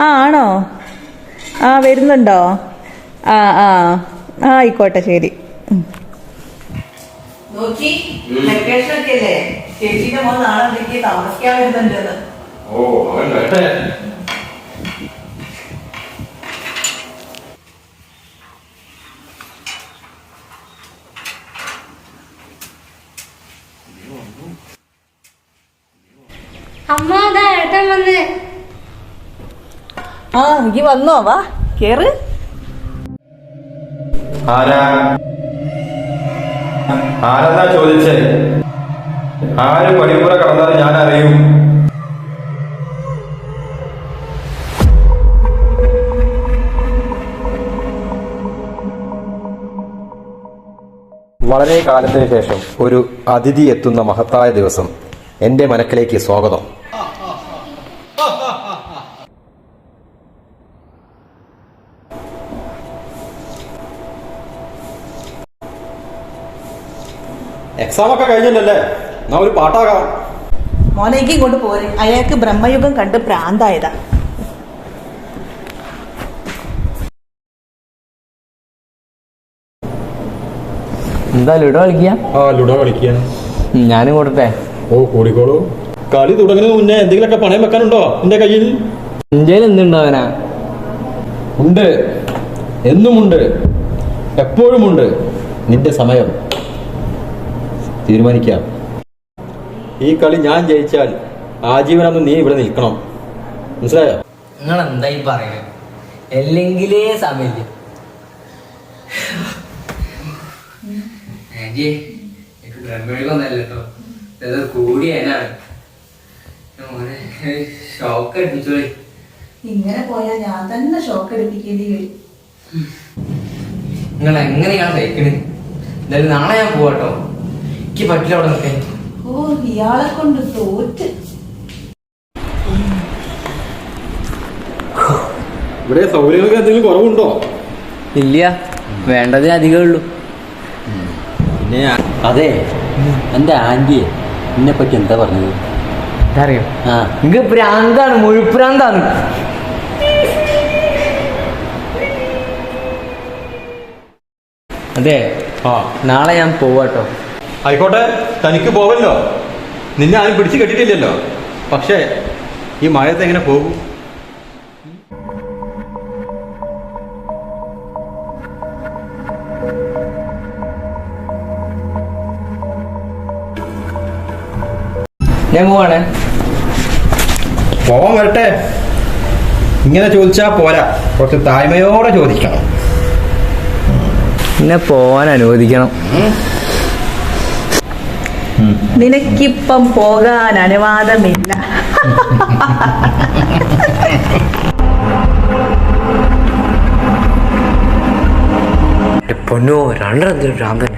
ആ ആണോ? ആ വരുന്നുണ്ടോ? ആ ആ. ആ ആയിക്കോട്ടെ ശരി. നോക്കി വെക്കേഷൻ ഒക്കെ അല്ലേ? ചേച്ചിന്റെ മോൻ നാളെ വിളിക്ക് താമസിക്കാൻ വരുന്നുണ്ട് ഓ അവൻ വരട്ടെ. അമ്മ അതാ ഏട്ടൻ വന്ന് ആ നീ വന്നോ വാ കേറ്. ആരാ? ആരെന്നാ ചോദിച്ചേ? ആര് പടിപ്പുറ കടന്നാൽ ഞാൻ അറിയും വളരെ കാലത്തിന് ശേഷം ഒരു അതിഥി എത്തുന്ന മഹത്തായ ദിവസം. എന്റെ മനക്കിലേക്ക് സ്വാഗതം. എക്സാം ഒക്കെ കഴിഞ്ഞല്ലേ എന്നാ ഒരു പാട്ടാകാം. മോനേക്ക് ഇങ്ങോട്ട് പോരെ. അയാൾക്ക് ബ്രഹ്മയുഗം കണ്ട് പ്രാന്തായതാ. എന്താ ലുഡോ കളിക്കുക ആ ലുഡോ കളിക്കാൻ ഞാനും കൂടട്ടെ. ഓ കൂടിക്കോളൂ. കളി തുടങ്ങുന്നതിന് മുന്നേ എന്തെങ്കിലുമൊക്കെ പണയം വെക്കാനുണ്ടോ എന്റെ കയ്യിൽ? ഇന്ത്യയിൽ എന്തുണ്ടാവനാ ഉണ്ട്. എന്നുമുണ്ട്. എപ്പോഴുമുണ്ട്. നിന്റെ സമയം. തീരുമാനിക്കാം. ഈ കളി ഞാൻ ജയിച്ചാൽ ആജീവനൊന്നും നീ ഇവിടെ നിൽക്കണം. മനസ്സിലായോ? നിങ്ങൾ എന്തായി പറയുക? അല്ലെങ്കിലേ സമയമില്ല. കൂടി അതിനാണ് ഷോക്ക് അടിപ്പിച്ചോളി. ഇങ്ങനെ പോയാൽ ഞാൻ തന്നെ ഷോക്ക് എടുപ്പിക്കേണ്ടി വരും. നിങ്ങൾ എങ്ങനെയാണ് തയ്ക്കണേ എന്തായാലും നാളെ ഞാൻ പോവാട്ടോ എനിക്ക് പറ്റില്ല അവിടെ നിൽക്കാൻ ഓ ഇയാളെ കൊണ്ട് തോറ്റ്. ഇവിടെ സൗകര്യങ്ങൾക്ക് എന്തെങ്കിലും കുറവുണ്ടോ? ഇല്ല വേണ്ടതേ അധികം ഉള്ളൂ. പിന്നെ അതെ എന്റെ ആന്റിയെ എന്നെ പറ്റി എന്താ പറഞ്ഞത്? അറിയോ ആ. നിങ്ങക്ക് പ്രാന്താണ് മുഴുപ്രാന്താണ്. അതെ. ആ നാളെ ഞാൻ പോവാട്ടോ. ആയിക്കോട്ടെ തനിക്ക് പോവല്ലോ. നിന്നെ ആരും പിടിച്ചു കെട്ടിട്ടില്ലല്ലോ. പക്ഷേ ഈ മഴയത്ത് എങ്ങനെ പോകും? ഞാൻ പോവാണേ. പോവാൻ വരട്ടെ. ഇങ്ങനെ ചോദിച്ചാ പോരാ. കുറച്ച് താഴ്മയോടെ ചോദിക്കണം. എന്നെ പോവാൻ അനുവദിക്കണം. നിനക്കിപ്പം പോകാൻ അനുവാദമില്ല പൊന്നോ രണ്ടെന്തൊരു ഭ്രാന്തൻ